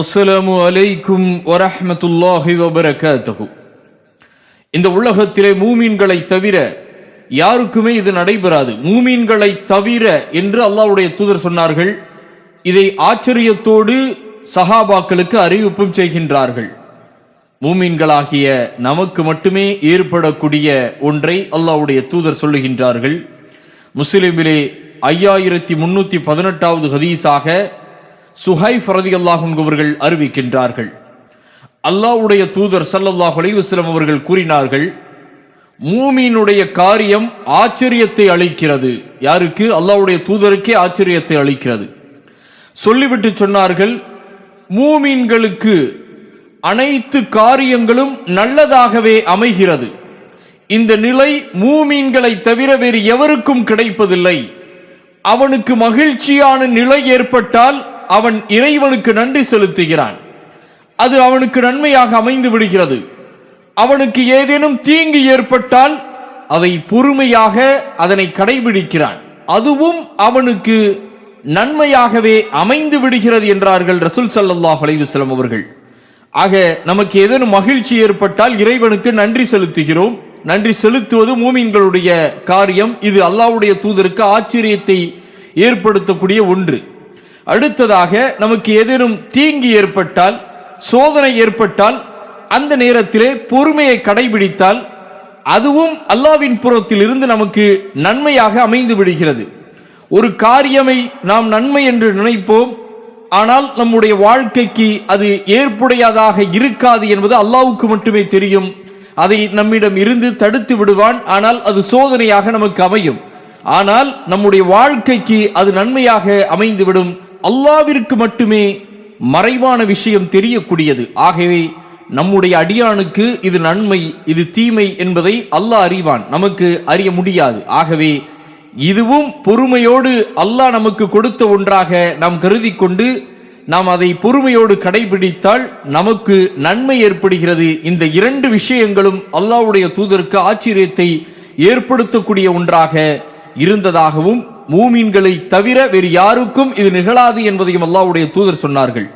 அஸ்ஸலாமு அலைக்கும் வரஹ்மத்துல்லாஹி வபரகாத்தகு இந்த உலகத்திலே மூமீன்களை தவிர யாருக்குமே இது நடைபெறாது. மூமீன்களை தவிர என்று அல்லாவுடைய தூதர் சொன்னார்கள். இதை ஆச்சரியத்தோடு சஹாபாக்களுக்கு அறிவிப்பும் செய்கின்றார்கள். மூமீன்களாகிய நமக்கு மட்டுமே ஏற்படக்கூடிய ஒன்றை அல்லாவுடைய தூதர் சொல்லுகின்றார்கள். முஸ்லிமிலே ஐயாயிரத்தி முன்னூற்றி பதினெட்டாவது ஹதீஸாக சுஹைஃப் ரதியல்லாஹும் அவர்கள் அறிவிக்கின்றார்கள். அல்லாஹ்வுடைய தூதர் ஸல்லல்லாஹு அலைஹி அவர்கள் கூறினார்கள் மூமீனுடைய காரியம் ஆச்சரியத்தை அளிக்கிறது. யாருக்கு? அல்லாவுடைய தூதருக்கே ஆச்சரியத்தை அளிக்கிறது. சொல்லிவிட்டு சொன்னார்கள் மூமீன்களுக்கு அனைத்து காரியங்களும் நல்லதாகவே அமைகிறது. இந்த நிலை மூமீன்களை தவிர வேறு எவருக்கும் கிடைப்பதில்லை. அவனுக்கு மகிழ்ச்சியான நிலை ஏற்பட்டால் அவன் இறைவனுக்கு நன்றி செலுத்துகிறான். அது அவனுக்கு நன்மையாக அமைந்து விடுகிறது. அவனுக்கு ஏதேனும் தீங்கு ஏற்பட்டால் அதை பொறுமையாக அதனை கடைபிடிக்கிறான். அதுவும் அவனுக்கு நன்மையாகவே அமைந்து விடுகிறது என்றார்கள் ரசூல் சல்லாஹ் அலைஹி அவர்கள். ஆக நமக்கு ஏதேனும் மகிழ்ச்சி ஏற்பட்டால் இறைவனுக்கு நன்றி செலுத்துகிறோம். நன்றி செலுத்துவது மூமின்களுடைய காரியம். இது அல்லாஹ்வுடைய தூதருக்கு ஆச்சரியத்தை ஏற்படுத்தக்கூடிய ஒன்று. அடுத்ததாக நமக்கு எதிரும் தீங்கு ஏற்பட்டால் சோதனை ஏற்பட்டால் அந்த நேரத்திலே பொறுமையை கடைபிடித்தால் அதுவும் அல்லாவின் புறத்தில் இருந்து நமக்கு நன்மையாக அமைந்து விடுகிறது. ஒரு காரியமை நாம் நன்மை என்று நினைப்போம் ஆனால் நம்முடைய வாழ்க்கைக்கு அது ஏற்புடையதாக இருக்காது என்பது அல்லாவுக்கு மட்டுமே தெரியும். அதை நம்மிடம் இருந்து தடுத்து விடுவான் ஆனால் அது சோதனையாக நமக்கு அமையும். ஆனால் நம்முடைய வாழ்க்கைக்கு அது நன்மையாக அமைந்துவிடும். அல்லாவிற்கு மட்டுமே மறைவான விஷயம் தெரியக்கூடியது. ஆகவே நம்முடைய அடியானுக்கு இது நன்மை இது தீமை என்பதை அல்லாஹ் அறிவான். நமக்கு அறிய முடியாது. ஆகவே இதுவும் பொறுமையோடு அல்லாஹ் நமக்கு கொடுத்த ஒன்றாக நாம் கருதி கொண்டு நாம் அதை பொறுமையோடு கடைபிடித்தால் நமக்கு நன்மை ஏற்படுகிறது. இந்த இரண்டு விஷயங்களும் அல்லாஹ்வுடைய தூதருக்கு ஆச்சரியத்தை ஏற்படுத்தக்கூடிய ஒன்றாக இருந்ததாகவும் மூமீன்களை தவிர வேறு யாருக்கும் இது நிகழாது என்பதையும் அல்லாவுடைய தூதர் சொன்னார்கள்.